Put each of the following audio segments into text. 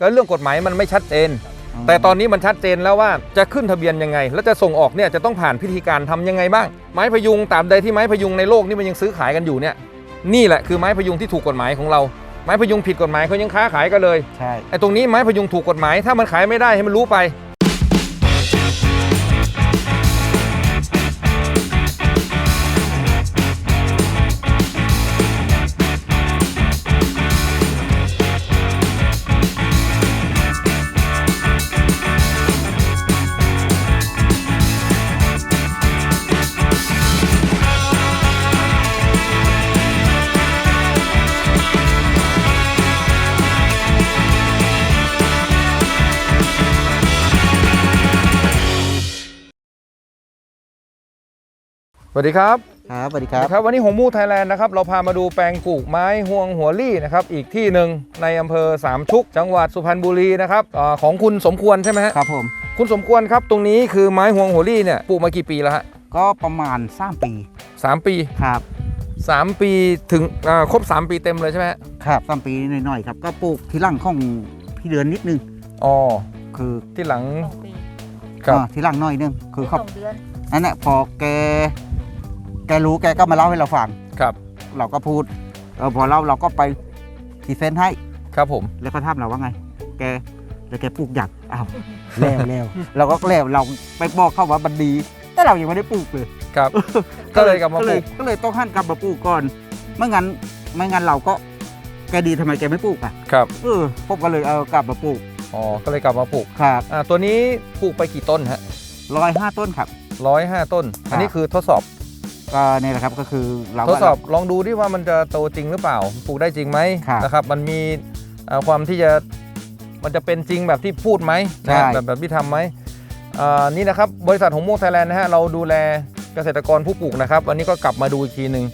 ก็เรื่องกฎหมายมันไม่ชัดเจน แต่ตอนนี้มันชัดเจนแล้วว่าจะขึ้นทะเบียนยังไง แล้วจะส่งออกเนี่ยจะต้องผ่านพิธีการทำยังไงบ้าง ไม้พยุงตราบใดที่ไม้พยุงในโลกนี่มันยังซื้อขายกันอยู่เนี่ย นี่แหละคือไม้พยุงที่ถูกกฎหมายของเรา ไม้พยุงผิดกฎหมายเขายังค้าขายกันเลย ใช่ ไอ้ตรงนี้ไม้พยุงถูกกฎหมายถ้ามันขายไม่ได้ให้มันรู้ไป สวัสดีครับครับสวัสดีครับนะครับ วันนี้หงมูไทยแลนด์นะครับเราพามาดูแปลงปลูกไม้ห่วงหัวลี่นะครับอีกที่หนึ่งในอำเภอสามชุก จังหวัดสุพรรณบุรีนะครับอาของคุณสมควรใช่ไหมฮะครับผม คุณสมควรครับตรงนี้คือไม้ห่วงหัวลี่เนี่ยปลูกมากี่ปีแล้วฮะก็ประมาณ3ปีสามปีครับ สามปีถึงอ่าครบ3ปีเต็มเลยใช่ไหมฮะครับสามปีหน่อยๆครับ ก็ปลูกที่หลังของพี่เดือนนิดนึง อ๋อคือที่หลังสองปีครับ อ่าที่หลังหน่อยนึง คือสเขาองเดือนอันเนี้ยพอแก แกรู้แกก็มาเล่าให้เราฟัง ครับ เราก็พูดเออพอเล่าเราก็ไปพรีเซนต์ให้ ครับผม แล้วก็ถามเราว่าไง แกแล้วแกปลูกอยากอ้าวแล้วแล้วเราก็แล้วเราไปบอกเขาว่ามันดี แต่เรายังไม่ได้ปลูกเลย ครับ ก็เลยกลับมาปลูก ก็เลยต้องหันกลับมาปลูกก่อน ไม่งั้นไม่งั้นเราก็แกดีทำไมแกไม่ปลูกอะ ครับ เออผมก็เลยเอากลับมาปลูก อ๋อ ก็เลยกลับมาปลูก ครับอ่า ตัวนี้ปลูกไปกี่ต้นฮะร้อยห้าต้นครับ ร้อยห้าต้นครับอันนี้คือทดสอบ ก็เนี่ยแหละครับก็คือเราทดสอบลองดูที่ว่ามันจะโตจริงหรือเปล่าปลูกได้จริงไหมครับนะครับ มันมีอ่าความที่จะมันจะเป็นจริงแบบที่พูดไหมนะใช่แบบแบบที่ทำไหมอ่านี่นะครับบริษัทหงมูไทยแลนด์นะฮะเราดูแลเกษตรกรผู้ปลูกนะครับวันนี้ก็กลับมาดูอีกทีหนึ่ง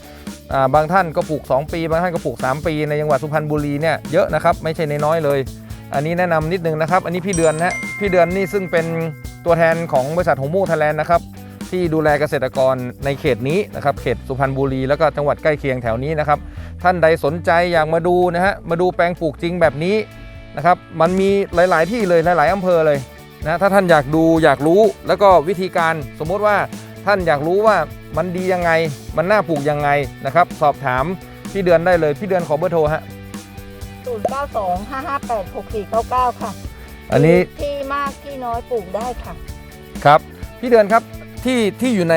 อ่าบางท่านก็ปลูก 2 ปี บางท่านก็ปลูก 3 ปี ในจังหวัดสุพรรณบุรีเนี่ยเยอะนะครับไม่ใช่น้อยๆเลย อันนี้แนะนำนิดนึงนะครับ อันนี้พี่เดือนนะฮะพี่เดือนนี่ซึ่งเป็นตัวแทนของบริษัทหงมูไทยแลนด์นะครับ ที่ดูแลเกษตรกรในเขตนี้นะครับเขตสุพรรณบุรีแล้วก็จังหวัดใกล้เคียงแถวนี้นะครับท่านใดสนใจอยากมาดูนะฮะมาดูแปลงปลูกจริงแบบนี้นะครับมันมีหลาย ๆ ที่เลยหลาย ๆอำเภอเลยนะถ้าท่านอยากดูอยากรู้แล้วก็วิธีการสมมติว่าท่านอยากรู้ว่ามันดียังไง มันน่าปลูกยังไงนะครับ สอบถามพี่เดือนได้เลยพี่เดือนขอเบอร์โทรฮะศูนย์เก้าสองห้าห้าแปดหกสี่เก้าเก้าค่ะ อันนี้ที่มากที่น้อยปลูกได้ค่ะ ครับ พี่เดือนครับ ที่ที่อยู่ใน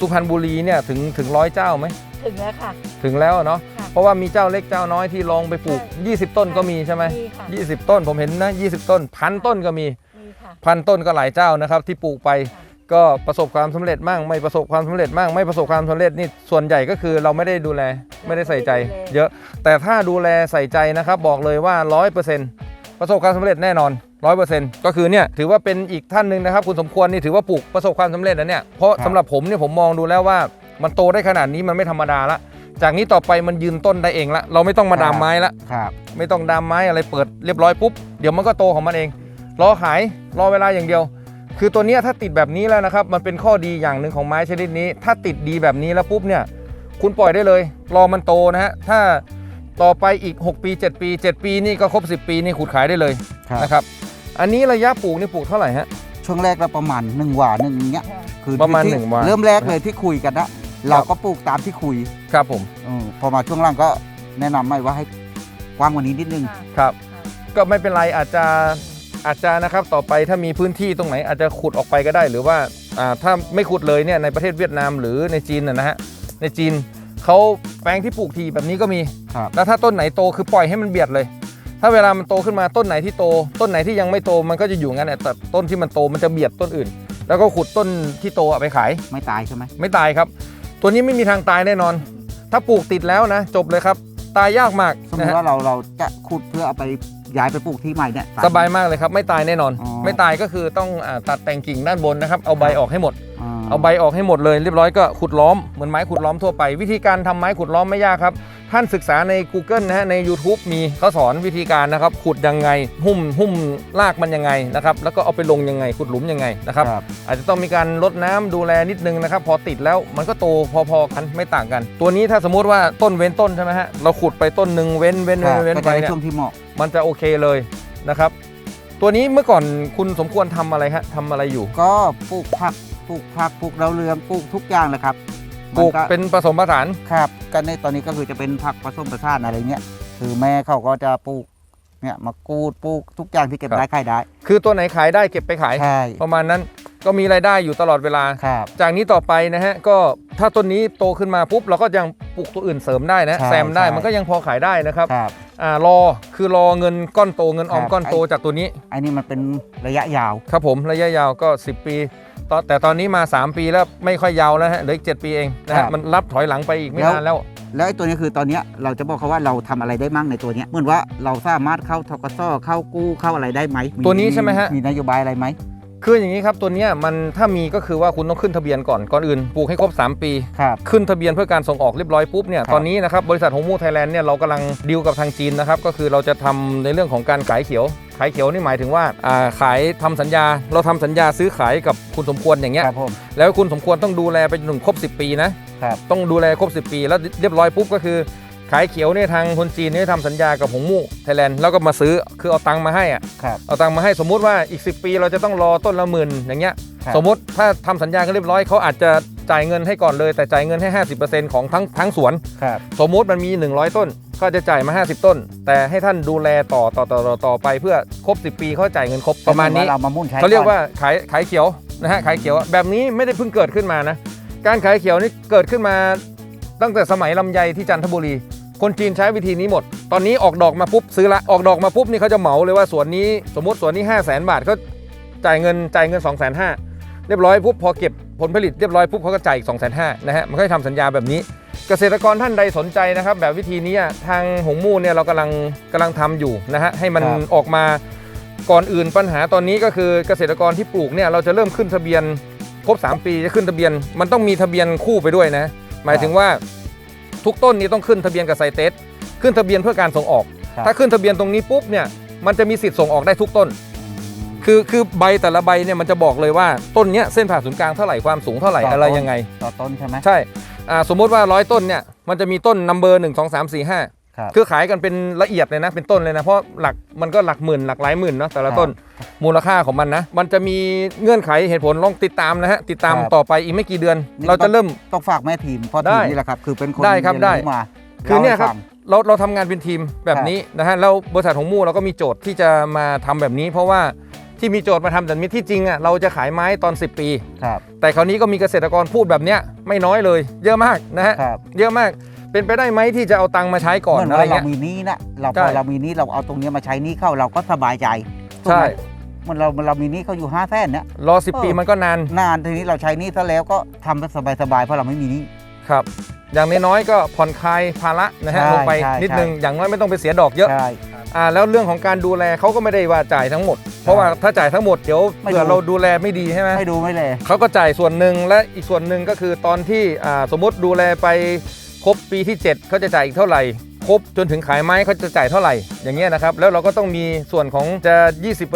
สุพรรณบุรีเนี่ยถึงถึงร้อยเจ้าไหมถึงแล้วค่ะ ถึงแล้วเนาะค่ะเพราะว่ามีเจ้าเล็กเจ้าน้อยที่ลองไปปลูก ใช่20 ต้นก็มีใช่ไหมมีค่ะ20ต้นผมเห็นนะ20 ต้นพันต้นก็มี มีค่ะ พันต้นก็หลายเจ้านะครับที่ปลูกไปค่ะ ก็ประสบความสำเร็จมั่งไม่ประสบความสำเร็จมั่งไม่ประสบความสำเร็จนี่ส่วนใหญ่ก็คือเราไม่ได้ดูแลไม่ได้ใส่ใจ เยอะแต่ถ้าดูแลใส่ใจนะครับบอกเลยว่า 100% ประสบความสำเร็จแน่นอน100%ก็คือเนี่ยถือว่าเป็นอีกท่านหนึ่งนะครับ คุณสมควรนี่ถือว่าปลูกประสบความสำเร็จนะเนี่ยเพราะครับสำหรับผมเนี่ยผมมองดูแล้วว่า มันโตได้ขนาดนี้มันไม่ธรรมดาละจากนี้ต่อไปมันยืนต้นได้เองละเราไม่ต้องมาดามไม้ละครับไม่ต้องดามไม้อะไรเปิดเรียบร้อยปุ๊บเดี๋ยวมันก็โตของมันเอง รอขายรอเวลาอย่างเดียว คือตัวเนี้ยถ้าติดแบบนี้แล้วนะครับมันเป็นข้อดีอย่างหนึ่งของไม้ชนิดนี้ ถ้าติดดีแบบนี้แล้วปุ๊บเนี่ยคุณปล่อยได้เลย รอมันโตนะฮะถ้า ต่อไปอีก 6 ปี 7 ปี 7 ปีนี่ก็ครบ 10 ปีนี่ขุดขายได้เลยครับ นะครับ อันนี้ระยะปลูกนี่ปลูกเท่าไหร่ฮะ ช่วงแรกเราประมาณหนึ่งหว่าหนึ่งอย่างเงี้ยคือประมาณที่หนึ่งหว่าเริ่มแรกเลยที่คุยกันนะเราก็ปลูกตามที่คุยครับผมเออพอมาช่วงล่างก็แนะนำไม่ว่าให้กว้างกว่านี้นิดนึงค่ะครับค่ะก็ไม่เป็นไรอาจจะอาจจะนะครับต่อไปถ้ามีพื้นที่ตรงไหนอาจจะขุดออกไปก็ได้ หรือว่าอ่าถ้าไม่ขุดเลยเนี่ยในประเทศเวียดนามหรือในจีนนะนะฮะในจีน เขาแปลงที่ปลูกทีแบบนี้ก็มี ครับแล้วถ้าต้นไหนโตคือปล่อยให้มันเบียดเลย ถ้าเวลามันโตขึ้นมาต้นไหนที่โต ต้นไหนที่ยังไม่โตมันก็จะอยู่งั้นแหละแต่ต้นที่มันโตมันจะเบียดต้นอื่น แล้วก็ขุดต้นที่โตเอาไปขาย ไม่ตายใช่ไหมไม่ตายครับ ตัวนี้ไม่มีทางตายแน่นอน ถ้าปลูกติดแล้วนะ จบเลยครับ ตายยากมากสมมนะติฮะว่าเราเราจะขุดเพื่อเอาไปย้ายไปปลูกที่ใหม่เนี่ย สบายมากเลยครับ ไม่ตายแน่นอน อ๋อ ไม่ตายก็คือต้องอาตัดแต่งกิ่งด้านบนนะครับ เอาใบออกให้หมดา เอาใบออกให้หมดเลยเรียบร้อยก็ขุดล้อมเหมือนไม้ขุดล้อมทั่วไป วิธีการทำไม้ขุดล้อมไม่ยากครับ ท่านศึกษาใน Google นะฮะใน YouTube มีเขาสอนวิธีการนะครับขุดยังไง หุ้มหุ้มรากมันยังไงนะครับแล้วก็เอาไปลงยังไงขุดหลุมยังไงนะครับครับอาจจะต้องมีการรดน้ำดูแลนิดนึงนะครับพอติดแล้วมันก็โตพอๆกันไม่ต่างกัน ตัวนี้ถ้าสมมุติว่าต้นเว้นต้นใช่ไหมฮะเราขุดไปต้นหนึ่งเว้นเว้นครัเว้บนเว้นก็ไปจะได้เนี่ยช่วงที่เหมาะมันจะโอเคเลยนะครับตัวนี้เมื่อก่อนคุณสมควรทำอะไรฮะทำอะไรอยู่ ก็ปลูกผัก ปลูกผักปลูกดาวเรืองปลูกทุกอย่างเลยครับปลูกมันเป็นผสมผสานครับกันในตอนนี้ก็คือจะเป็นผักผสมผสานอะไรเงี้ยคือแม่เขาก็จะปลูกเนี่ยมะกรูดปลูกทุกอย่างที่เก็บได้ขายได้คือตัวไหนขายได้เก็บไปขาย ใช่ประมาณนั้นก็มีรายได้อยู่ตลอดเวลา ครับ จากนี้ต่อไปนะฮะก็ถ้าต้นนี้โตขึ้นมาปุ๊บเราก็ยังปลูกตัวอื่นเสริมได้นะใช่แซมได้ใช่ มันก็ยังพอขายได้นะครับครับ อ่ารอคือรอเงินก้อนโตเงินออมครับ ก้อนโตจากตัวนี้ อันนี้มันเป็นระยะยาว ครับผมระยะยาวก็ 10 ปี ตอนแต่ตอนนี้มา 3 ปีแล้วไม่ค่อยยาวแล้วฮะเหลืออีก 7 ปีเองนะครัฮะบ มันรับถอยหลังไปอีกไม่แล้วนานแล้ว แล้วไอ้ตัวนี้คือตอนเนี้ยเราจะบอกเขาว่าเราทำอะไรได้มั่งในตัวเนี้ยเหมือนว่าเราสามารถเข้าทกสเข้ากู้เข้าอะไรได้ไหมตัวนี้ใช่ไหมฮะ มีนโยบายอะไรไหม คืออย่างนี้ครับตัวเนี้ยมันถ้ามีก็คือว่าคุณต้องขึ้นทะเบียนก่อนก่อนอื่นปลูกให้ครบ 3 ปี ครับ ขึ้นทะเบียนเพื่อการส่งออกเรียบร้อยปุ๊บเนี่ยครับตอนนี้นะครับบริษัทโฮมูไทยแลนด์เนี่ยเรากำลังดีลกับทางจีนนะครับก็คือเราจะทำในเรื่องของการขายเขียว ขายเขียวนี่หมายถึงว่าอ่าขายทำสัญญา เราทำสัญญาซื้อขายกับคุณสมควรอย่างเงี้ยครับผมแล้วคุณสมควรต้องดูแลไปจนถึงครบ 10 ปีนะครับ ต้องดูแลครบ 10 ปี แล้วเรียบร้อยปุ๊บก็คือ ขายเขียวเนี่ยทางคนจีนเนี่ยทำสัญญากับหงมู่ไทยแลนด์แล้วก็มาซื้อคือเอาตังค์มาให้อะครับเอาตังค์มาให้สมมุติว่าอีก 10 ปีเราจะต้องรอต้นละหมื่นอย่างเงี้ยครับสมมติถ้าทำสัญญากันเรียบร้อยเขาอาจจะจ่ายเงินให้ก่อนเลย แต่จ่ายเงินให้ 50%ของทั้งทั้งสวนครับสมมุติมันมี 100 ต้นก็จะจ่ายมา 50 ต้น แต่ให้ท่านดูแลต่อต่อต่อต่อต่อไปเพื่อครบ 10 ปีเขาจ่ายเงินครบประมาณนี้เรามามุ่นใช้เขาเรียกอนว่าขายขายเขียวนะฮะขายเขียวแบบนี้ไม่ได้เพิ่งเกิดขึ้นมานะการขายเขียวนี่เกิดขึ้นมาตั้งแต่สมัยลำไยที่จันทบุรี คนจีนใช้วิธีนี้หมด ตอนนี้ออกดอกมาปุ๊บซื้อละออกดอกมาปุ๊บนี่เขาจะเหมาเลยว่าสวนนี้สมมติสวนนี้ 5 0 0แสนบาทเขาจ่ายเงินจ่ายเงิน 2 5 0 0 0 0เรียบร้อยปุ๊บพอเก็บผลผลิตเรียบร้อยปุ๊บเขาก็จ่ายอีก2 5 0 0 0นะฮะมันก็จะทำสัญญาแบบนี้ เกษตรกรท่านใดสนใจนะครับ แบบวิธีนี้อะทางหงมู่เนี่ยเรากำลังกำลังทำอยู่นะฮะให้มันออกมาก่อนอื่นปัญหาตอนนี้ก็คือเกษตรกรที่ปลูกเนี่ยเราจะเริ่มขึ้นทะเบียนครบ 3 ปีจะขึ้นทะเบียน มันต้องมีทะเบียนคู่ไปด้วยนะ หมายถึงว่า ทุกต้นนี้ต้องขึ้นทะเบียนกับไซเตสขึ้นทะเบียนเพื่อการส่งออก ครับ ถ้าขึ้นทะเบียนตรงนี้ปุ๊บเนี่ยมันจะมีสิทธิ์ส่งออกได้ทุกต้น คือคือใบแต่ละใบเนี่ยมันจะบอกเลยว่าต้นเนี้ยเส้นผ่าศูนย์กลางเท่าไหร่ความสูงเท่าไหร่ต่อต้นอะไรยังไง ต่อต้นใช่ไหม ใช่อ่าสมมติว่าร้อยต้นเนี่ยมันจะมีต้นนัมเบอร์หนึ่งสองสามสี่ห้า ครับคือขายกันเป็นละเอียดเลยนะ เป็นต้นเลยนะ เพราะหลักมันก็หลักหมื่นหลักหลายหมื่นเนาะแต่ละต้นมูลค่าของมันนะ มันจะมีเงื่อนไขเหตุผลลองติดตามนะฮะติดตามครับต่อไปอีกไม่กี่เดือนนี่เราจะเริ่มต้องฝากแม่ทีมเพราะได้ทีมนี่แหละครับคือเป็นคนได้ครับเยนได้มาคือเนี่ยครับล่าให้ฟังเราเราทำงานเป็นทีมแบบนี้นะฮะแล้วบริษัทของมู่เราก็มีโจทย์ที่จะมาทำแบบนี้ เพราะว่าที่มีโจทย์มาทำแบบนี้ที่จริงอะเราจะขายไม้ตอน 10 ปีครับแต่คราวนี้ก็มีเกษตรกรพูดแบบเนี้ยไม่น้อยเลย เยอะมากนะฮะครับเยอะมาก เป็นไปได้ไหมที่จะเอาตังค์มาใช้ก่อนเหมือนอะไรว่าเราเงี้ย มีหนี้นะเราใช่พอเรามีหนี้เราเอาตรงเนี้ยมาใช้หนี้เข้าเราก็สบายใจถูกใช่ไหมมันเราเรามีหนี้เขาอยู่ห้าแสนเนี่ย รอ10ปีมันก็นานนานทีนี้เราใช้หนี้ซะแล้วก็ทำสบายสบายๆเพราะเราไม่มีหนี้ ครับ อย่างน้อยๆก็ผ่อนคลายภาระนะฮะใช่ลงไปใช่นิดใช่ นึงอย่างน้อยไม่ต้องไปเสียดอกเยอะใช่ อ่าแล้วเรื่องของการดูแลเขาก็ไม่ได้ว่าจ่ายทั้งหมด เพราะว่าถ้าจ่ายทั้งหมดเดี๋ยวไม่เผื่อดูเราดูแลไม่ดีใช่ไหม ไม่ดูไม่เลย เขาก็จ่ายส่วนหนึ่งและอีกส่วนหนึ่งก็คือตอนที่อ่าสมมติดูแลไป ครบปีที่ 7เขาจะจ่ายอีกเท่าไหร่ครบจนถึงขายไม้เขาจะจ่ายเท่าไหร่อย่างเงี้ยนะครับแล้วเราก็ต้องมีส่วนของจะ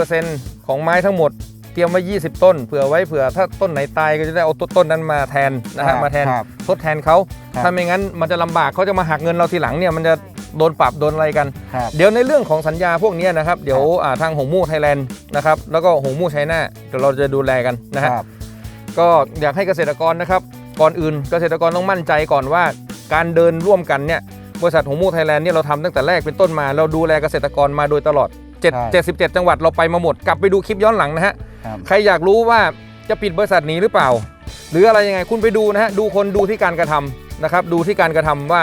20%ของไม้ทั้งหมดเตรียมไว้ 20 ต้น เผื่อไว้เผื่อถ้าต้นไหนตายก็จะได้เอาต้นนั้นมาแทนนะฮะมาแทนครับทดแทนเขาครับถ้าไม่งั้นมันจะลำบากเขาจะมาหักเงินเราทีหลังเนี่ยมันจะโดนปรับโดนอะไรกัน ครับ เดี๋ยวในเรื่องของสัญญาพวกเนี้ยนะครับเดี๋ยวอ่าทางหงมู่ไทยแลนด์นะครับแล้วก็หงมู่ไชน่าเดี๋ยวเราจะดูแลกันนะฮะ ครับ ก็อยากให้เกษตรกรนะครับก่อนอื่นเกษตรกรต้องมั่นใจก่อนว่า การเดินร่วมกันเนี่ยบริษัทหงมู่ไทยแลนด์เนี่ยเราทำตั้งแต่แรกเป็นต้นมา เราดูแลเกษตรกรมาโดยตลอดใช่7 77 จังหวัดเราไปมาหมด กลับไปดูคลิปย้อนหลังนะฮะ ครับ ใครอยากรู้ว่าจะปิดบริษัทนี้หรือเปล่า หรืออะไรยังไงคุณไปดูนะฮะดูคนดูที่การกระทำนะครับดูที่การกระทำว่า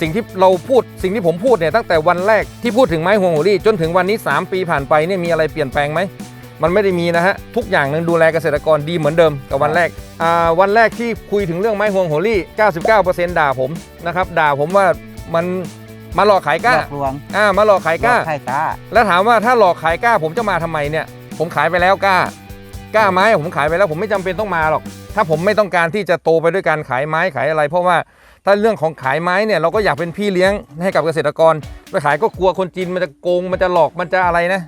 สิ่งที่เราพูดสิ่งที่ผมพูดเนี่ยตั้งแต่วันแรกที่พูดถึงไม้ห่วงหัวรี่จนถึงวันนี้ 3 ปีผ่านไปเนี่ยมีอะไรเปลี่ยนแปลงไหม มันไม่ได้มีนะฮะ ทุกอย่างนึงดูแลเกษตรกรดีเหมือนเดิมกับวันแรกอ่าวันแรกที่คุยถึงเรื่องไม้ห่วงโหรี่ 99%ด่าผมนะครับด่าผมว่ามันมาหลอกขายหกล้าลอกลวงอ่ามาหลอกขายกล้าหลอไข่กล้า แล้วถามว่าถ้าหลอกขายกล้า ผมจะมาทำไมเนี่ย ผมขายไปแล้วกล้ากล้าไม้ผมขายไปแล้วผมไม่จำเป็นต้องมาหรอก ถ้าผมไม่ต้องการที่จะโตไปด้วยการขายไม้ขายอะไร เพราะว่าถ้าเรื่องของขายไม้เนี่ยเราก็อยากเป็นพี่เลี้ยงให้กับเกษตรกรไปขายก็กลัวคนจีนมันจะโกงมันจะหลอกมันจะอะไรนะ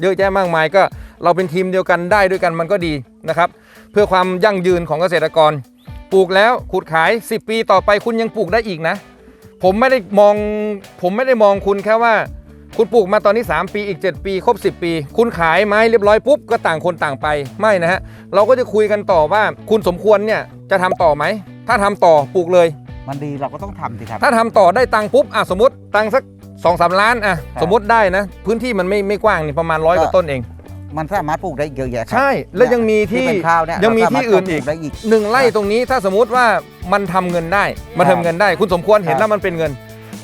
เยอะแยะมากมายก็เราเป็นทีมเดียวกันได้ด้วยกันมันก็ดีนะครับ เพื่อความยั่งยืนของเกษตรกร ปลูกแล้วขุดขาย 10 ปีต่อไปคุณยังปลูกได้อีกนะ ผมไม่ได้มองผมไม่ได้มองคุณแค่ว่า คุณปลูกมาตอนนี้ 3 ปีอีก 7 ปี ครบ 10 ปี คุณขายไม้เรียบร้อยปุ๊บก็ต่างคนต่างไปไม่นะฮะเราก็จะคุยกันต่อว่าคุณสมควรเนี่ยจะทำต่อไหมถ้าทำต่อปลูกเลย มันดีเราก็ต้องทำสิครับ ถ้าทำต่อได้ตังค์ปุ๊บอะสมมติตังค์สัก สองสามล้านอะครับสมมติได้นะ พื้นที่มันไม่ไม่กว้างนี่ประมาณร้อยกว่าต้นเอง มันสามารถปลูกได้เยอะแยะครับ ใช่ แล้วยังมีที่เป็นข้าวเนี่ยยังมีเราสาารถที่อื่นอีกปลูได้อีกหนึ่งไร่ตรงนี้ถ้าสมมุติว่ามันทำเงินได้มันทำเงินได้ คุณสมควรเห็นครับ แล้วมันเป็นเงิน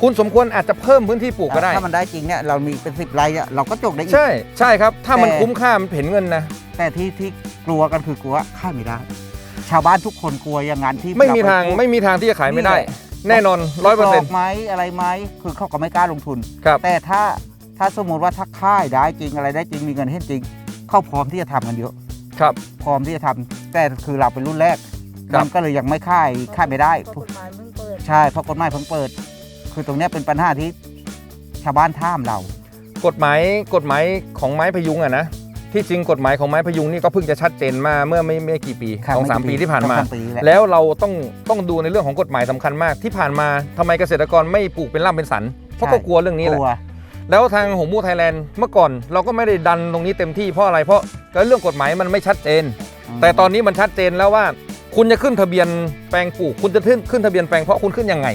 คุณสมควรอาจจะเพิ่มพื้นที่ปลูกก็ได้ ถ้ามันได้จริงเนี่ยเรามีเป็นสิบไร่เนี่ยเราก็จกได้อีก ใช่ใช่ครับ ถ้ามันแต่ คุ้มค่ามันเห็นเงินนะแต่ที่ที่กลัวกันคือกลัวค่ายไม่ได้ ชาวบ้านทุกคนกลัวอย่างนั้นที่ไม่มีทางเรปปลูกไม่มีทางที่จะขายไม่ได้ นี่แหละ แน่นอนร้อยเปอร์เซ็นต์ดกไหมอะไรไหมคือเขาก็ไม่กล้าลงทุนครับแต่ถ้าถ้าสมมติว่าถ้าค่ายได้จริงอะไรได้จริงมีเงินให้จริง เขาพร้อมที่จะทำกันเยอะครับ พร้อมที่จะทำแต่คือเราเป็นรุ่นแรกครับมันก็เลยยังไม่ค่ายค่ายไม่ได้เพราะกฎหมายเพิ่งเปิดใช่เพราะกฎหมายเพิ่งเปิด คือตรงเนี้ยเป็นปัญหาที่ชาวบ้านท่ามเรา กฎหมายกฎหมายของไม้พยุงอะนะ ที่จริงกฎหมายของไม้พยุงนี่ก็เพิ่งจะชัดเจนมาเมื่อไม่ไม่กี่ปีครับสองสามไม่กี่ปีปีที่ผ่านมาสองสามปีแหละแล้วเราต้องต้องดูในเรื่องของกฎหมายสำคัญมาก ที่ผ่านมาทำไมเกษตรกรไม่ปลูกเป็นร่ำเป็นสันเพราะก็กลัวเรื่องนี้แหกละลัวแล้วทางหงมูไทยแลนด์เมื่อก่อนเราก็ไม่ได้ดันตรงนี้เต็มที่เพราะอะไรเพราะก็เรื่องกฎหมายมันไม่ชัดเจน แต่ตอนนี้มันชัดเจนแล้วว่า คุณจะขึ้นทะเบียนแปลงปลูก คุณจะขึ้นขึ้นทะเบียนแปลงเพราะคุณขึ้นยังไง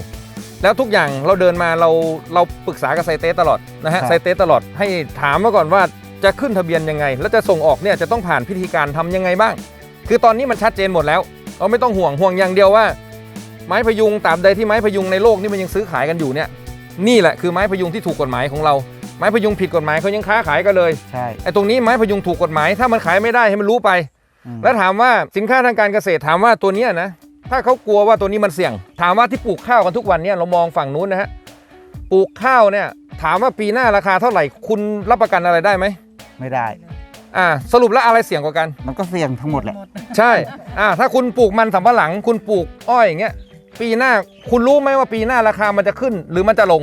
แล้วทุกอย่างเราเดินมาเราเราปรึกษากับไซเตสตลอดนะฮะไซเตสตลอดให้ถามมาก่อนว่า จะขึ้นทะเบียนยังไง แล้วจะส่งออกเนี่ยจะต้องผ่านพิธีการทำยังไงบ้าง คือตอนนี้มันชัดเจนหมดแล้วเราไม่ต้องห่วงห่วงอย่างเดียวว่า ไม้พยุงตราบใดที่ไม้พยุงในโลกนี่มันยังซื้อขายกันอยู่เนี่ยนี่แหละคือไม้พยุงที่ถูกกฎหมายของเราไม้พยุงผิดกฎหมายเขายังค้าขายกันเลยใช่ไอ้ตรงนี้ไม้พยุงถูกกฎหมายถ้ามันขายไม่ได้ให้มันรู้ไปอืมแล้วถามว่าสินค้าทางการเกษตรถามว่าตัวเนี้ยนะถ้าเขากลัวว่าตัวนี้มันเสี่ยง ถามว่าที่ปลูกข้าวกันทุกวันเนี่ยเรามองฝั่งนู้นนะฮะปลูกข้าวเนี่ยถามว่าปีหน้าราคาเท่าไหร่คุณรับประกันอะไรได้ไหม ไม่ได้ อ่าสรุปแล้วอะไรเสี่ยงกว่ากัน มันก็เสี่ยงทั้งหมดแหละ ใช่อ่าถ้าคุณปลูกมันสำปะหลัง คุณปลูกอ้อยอย่างเงี้ยปีหน้าคุณรู้ไหมว่าปีหน้าราคามันจะขึ้น หรือมันจะลง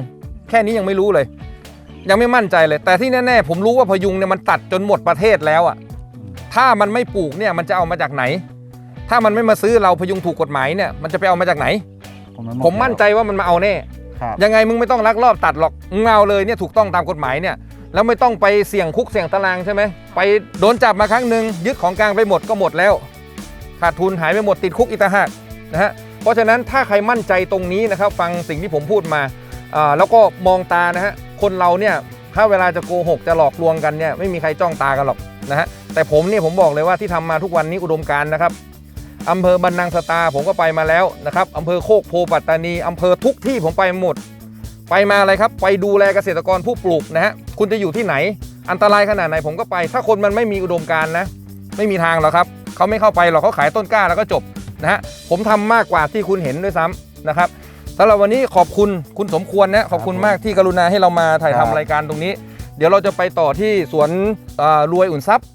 แค่นี้ยังไม่รู้เลย ยังไม่มั่นใจเลย แต่ที่แน่ๆผมรู้ว่าพยุงเนี่ยมันตัดจนหมดประเทศแล้วอะถ้ามันไม่ปลูกเนี่ยมันจะเอามาจากไหน ถ้ามันไม่มาซื้อเราพยุงถูกกฎหมายเนี่ยมันจะไปเอามาจากไหน ผมไผมมั่นใจว่ามันมาเอาแน่ ครับ ยังไงมึงไม่ต้องลักลอบตัดหรอกมึงเอาเลยเนี่ยถูกต้องตามกฎหมายเนี่ย แล้วไม่ต้องไปเสี่ยงคุกเสี่ยงตารางใช่ไหมไปโดนจับมาครั้งหนึ่งยึดของกลางไปหมดก็หมดแล้ว ขาดทุนหายไปหมดติดคุกอีกต่างหากนะฮะเพราะฉะนั้นถ้าใครมั่นใจตรงนี้นะครับ ฟังสิ่งที่ผมพูดมาอ่าแล้วก็มองตานะฮะคนเราเนี่ยถ้าเวลาจะโกหกจะหลอกลวงกันเนี่ยไม่มีใครจ้องตากันหรอกนะฮะแต่ผมเนี่ยผมบอกเลยว่าที่ทำมาทุกวันนี้อุดมการณ์นะครับอำเภอบันนังสตาผมก็ไปมาแล้วนะครับอำเภอโคกโพปัตตานีอำเภอทุกที่ผมไปหมด ไปมาอะไรครับ ไปดูแลเกษตรกรผู้ปลูกนะฮะคุณจะอยู่ที่ไหน อันตรายขนาดไหนผมก็ไป ถ้าคนมันไม่มีอุดมการณ์นะ ไม่มีทางหรอกครับเขาไม่เข้าไปหรอกเขาขายต้นกล้าแล้วก็จบนะฮะผมทำมากกว่าที่คุณเห็นด้วยซ้ำนะครับสำหรับวันนี้ขอบคุณคุณสมควรนะขอบคุณมากที่กรุณาให้เรามาถ่ายทำรายการตรงนี้ เดี๋ยวเราจะไปต่อที่สวนเอ่อรวยอุ่นทรัพย์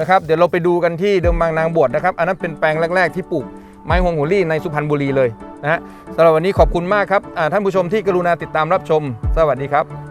นะครับเดี๋ยวเราไปดูกันที่เดิมบางนางบวชนะครับ อันนั้นเป็นแปลงแรก ๆ ที่ปลูก ไม้ห่วงหัวลี่ในสุพรรณบุรีเลยนะฮะสำหรับวันนี้ขอบคุณมากครับท่านผู้ชมที่กรุณาติดตามรับชม สวัสดีครับ